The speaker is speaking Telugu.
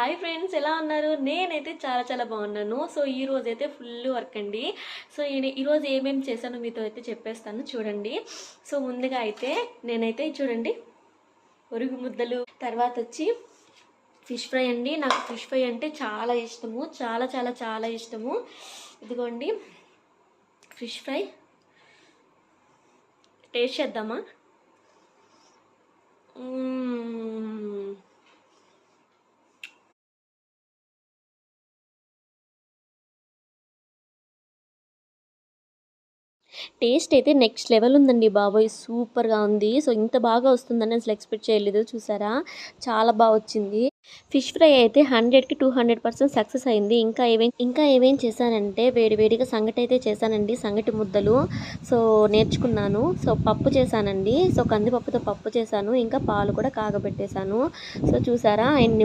హాయ్ ఫ్రెండ్స్ ఎలా ఉన్నారు? నేనైతే చాలా చాలా బాగున్నాను. సో ఈ రోజు అయితే ఫుల్ వర్క్ అండి. సో నేను ఈరోజు ఏమేమి చేశాను మీతో అయితే చెప్పేస్తాను. చూడండి. సో ముందుగా అయితే నేనైతే చూడండి. ఒరుగు ముద్దలు తర్వాత వచ్చి ఫిష్ ఫ్రై అండి. నాకు ఫిష్ ఫ్రై అంటే చాలా ఇష్టము. చాలా చాలా చాలా ఇష్టము. ఇదిగోండి. ఫిష్ ఫ్రై టేస్ట్ చేద్దామా? టేస్ట్ అయితే నెక్స్ట్ లెవెల్ ఉందండి బాబోయ్. సూపర్గా ఉంది. సో ఇంత బాగా వస్తుందని అసలు ఎక్స్పెక్ట్ చేయలేదు. చూసారా? చాలా బాగా వచ్చింది. ఫిష్ ఫ్రై అయితే హండ్రెడ్కి టూ హండ్రెడ్ పర్సెంట్ సక్సెస్ అయింది. ఇంకా ఏమేం ఇంకా ఏమేం చేశానంటే వేడి వేడిగా సంగటి అయితే చేశానండి. సంగటి ముద్దలు. సో నేర్చుకున్నాను. సో పప్పు చేశానండి. సో కందిపప్పుతో పప్పు చేశాను. ఇంకా పాలు కూడా కాగబెట్టేశాను. సో చూసారా? ఎన్ని